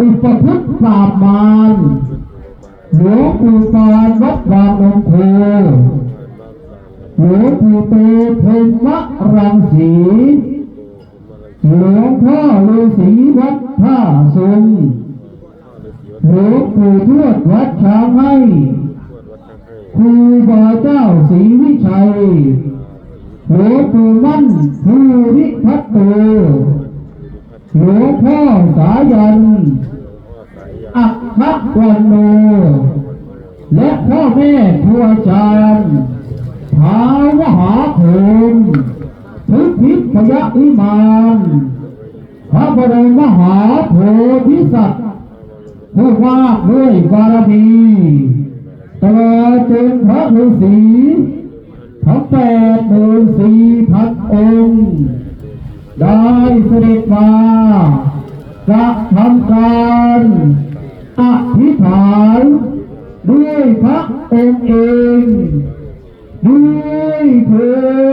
อุปพุทธปราบมารหลวงปู่ปานวัดบางนงโคหลวงปู่เตเพ็ญมะรังสี หลวงพ่อฤาษีวัดท่าสุงหลวงปู่ทวดวัดช้างให้ครูบาเจ้าศรีวิชัย หลวงปู่มั่นภูริพัตโต หลวงพ่อสายันอัคควันโนและพ่อแม่ครูอาจารย์ท้าวหาโขมทุกทิพยวิมานพระบรมมหาโพธิสัตว์ผู้มาด้วยบารมีตลอดจนพระฤาษีทั้งแปดหมื่นสี่พันองค์ ได้เสด็จมาจะทำการอธิษฐานด้วยพระองค์เองด้วยเถิด